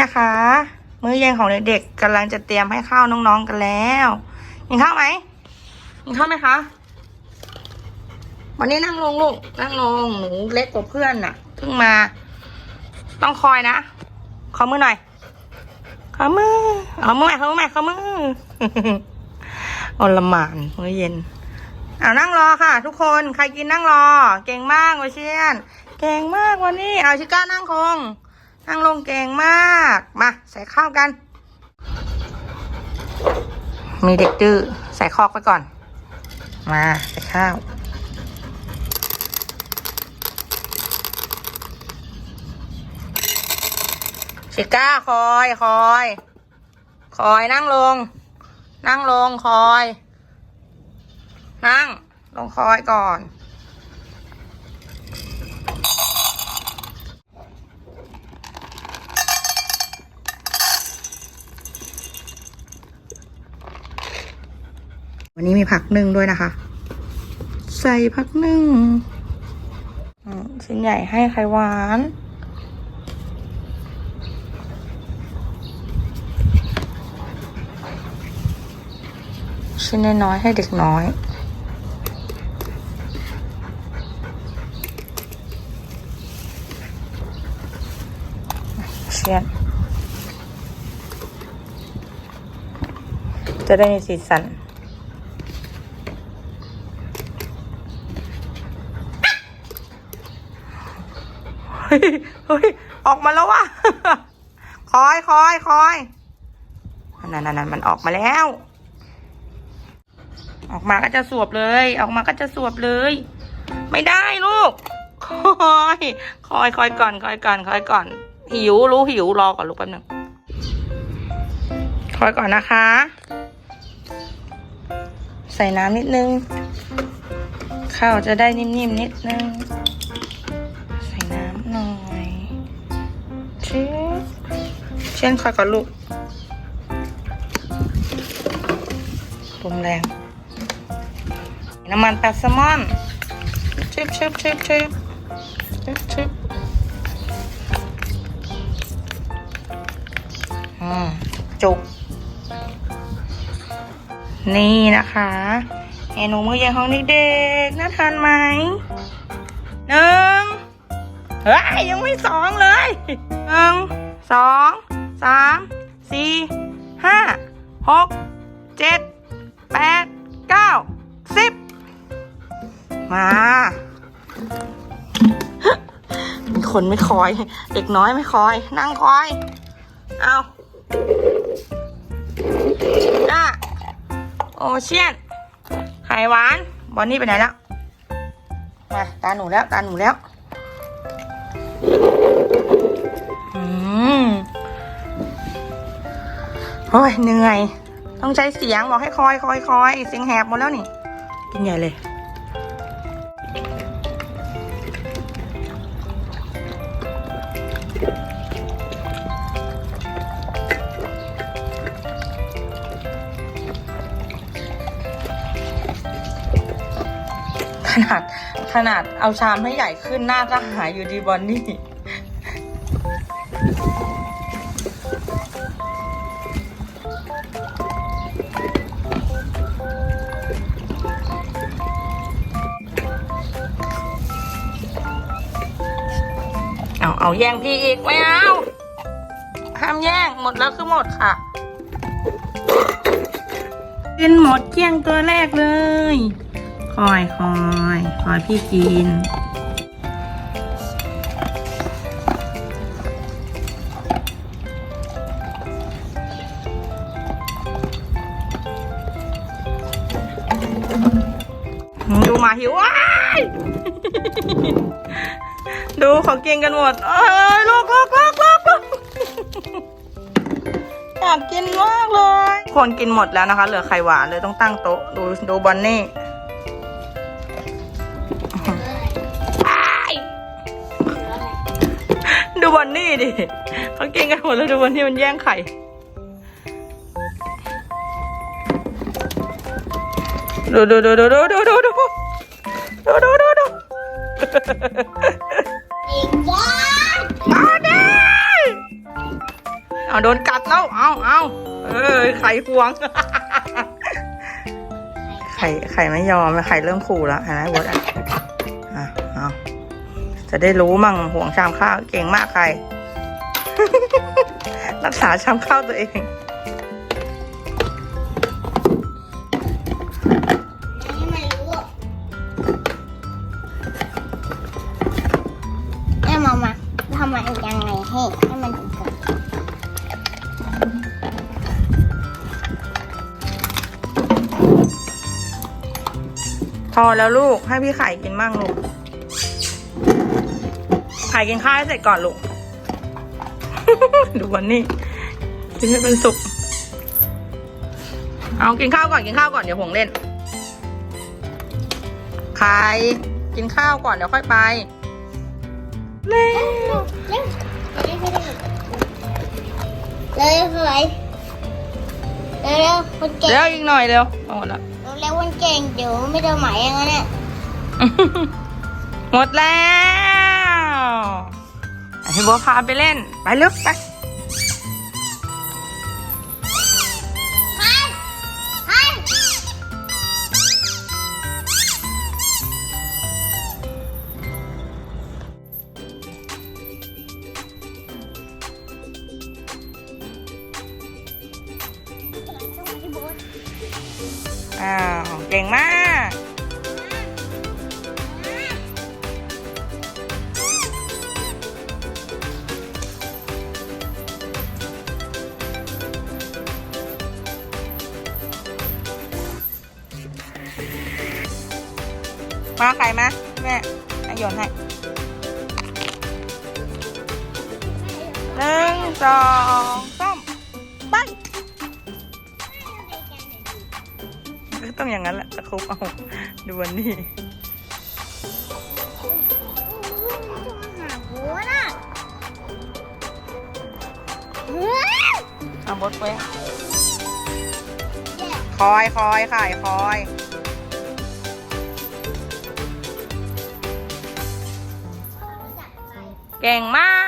นะคะ มื้อเย็นของเด็กๆกำลังจะเตรียมให้ข้าวน้องๆกันแล้วกินข้าวไหมกินข้าวไหมคะ วันนี้นั่งลงลูกนั่งลงหนูเล็กกว่าเพื่อนน่ะเพิ่งมา ต้องคอยนะขอมือหน่อยขอมือขอมือใหม่ขอมือใหม่ขอมืออลหมานมื้อเย็นเอานั่งรอค่ะ ทุกคนใครกินนั่งรอ เก่งมากวะเชียน เก่งมากวันนี้ เอาชิก้านั่งคง นั่งลงเก่งมาก มาใส่ข้าวกัน มีเด็กดื้อใส่คอกไปก่อน มาใส่ข้าว ชิก้าคอยคอย คอยนั่งลง นั่งลงคอย นั่งลงคอยก่อน วันนี้มีผักนึ่งด้วยนะคะ ใส่ผักนึ่งชิ้นใหญ่ให้ไข่หวาน ชิ้นน้อยๆให้เด็กน้อยเชียนจะได้มีสีสัน ฮ้ยเฮ้ยออกมาแล้ววะคอยคอยคอยนั่นนั่นนั่นมันออกมาแล้ว ออกมาก็จะสวบเลย ออกมาก็จะสวบเลย ไม่ได้ลูก คอย คอยคอยก่อนคอยก่อนคอยก่อน หิวรู้หิวรอก่อนลูกแป๊บหนึงคอยก่อนนะคะ ใส่น้ำนิดนึงข้าวจะได้นิ่มๆนิดนึง เช่เช่นคอยก่อนลูกลมแรง น้ำมันแปดแซลมอนชิบชิบชิบชิบชิบชิบอืมจุก นี่นะคะเมนูมื้อเย็นของเด็กๆน่าทานไหมหนึ่ง เฮ้ยยังไม่สองเลยหนึ่งสองสามสี่ห้าหกเจ็ดแปดเก้าสิบมามีคนไม่คอย เด็กน้อยไม่คอย นั่งคอย เอาจ้าโอเชียน ไข่หวาน บอนนี่ไปไหนแล้ว มา ตาหนูแล้ว ตาหนูแล้ว โอ้ยเหนื่อย ต้องใช้เสียงบอกให้คอยคอยคอยเสียงแหบหมดแล้วนี่ กินใหญ่เลยขนาดขนาดเอาชามให้ใหญ่ขึ้นหน้าก็หายอยู่ดีบอนนี่ เอาแย่งพี่อีกไม่เอาห้ามแย่งหมดแล้วคือหมดค่ะกินหมดเกี้ยงตัวแรกเลย คอยคอยคอยพี่กินดูมาหิวว้าย ดูเขากินกันหมดเอ้ยลูกลูกลูกลูกลูกอยากกินมากเลย คนกินหมดแล้วนะคะ เหลือไข่หวานเลยต้องตั้งโต๊ะ ดูดูบอนนี่ดูบอนนี่ดิเขากินกันหมดแล้วดูบอนนี่มันแย่งไข่ดูดูดูดูดูดูดูดูดูดู โดนกัดแล้ว เอาเอาเออไข่พวง ไข่ไข่ไม่ยอมไข่เริ่มขู่แล้วเห็นไหมบดอะอะเอาจะได้รู้มั่งห่วงชามข้าวเก่งมากไข่รักษาชามข้าวตัวเองให้มันรู้แม่มามาทำไมยังไงให้ให้มันถึง พอแล้วลูกให้พี่ไข่กินมั่งลูก ไข่กินข้าวให้เสร็จก่อนลูก ดูวันนี้กินให้เป็นสุก เอากินข้าวก่อนกินข้าวก่อนเดี๋ยวห่วงเล่น ไข่กินข้าวก่อนเดี๋ยวค่อยไป เร็วเร็วเร็วเร็วเร็วสวยเร็วเร็วคนเก่งเร็วอีกหน่อยเร็วเอาหมดละ เร็ววันเก่งเดี๋ยวไม่ได้หมายอย่างนั้นเนี่ยหมดแล้วให้บัวพาไปเล่น ไปเร็วไปไป อ้าว เก่งมาก มาไข่มาแม่ให้โยนให้หนึ่งสอง ก็ต้องอย่างนั้นแหละตะครุบเอาดูวันนี้หาหัวน่ะเฮ้ยเอาบดไว้คอยคอยไข่คอยเก่งมาก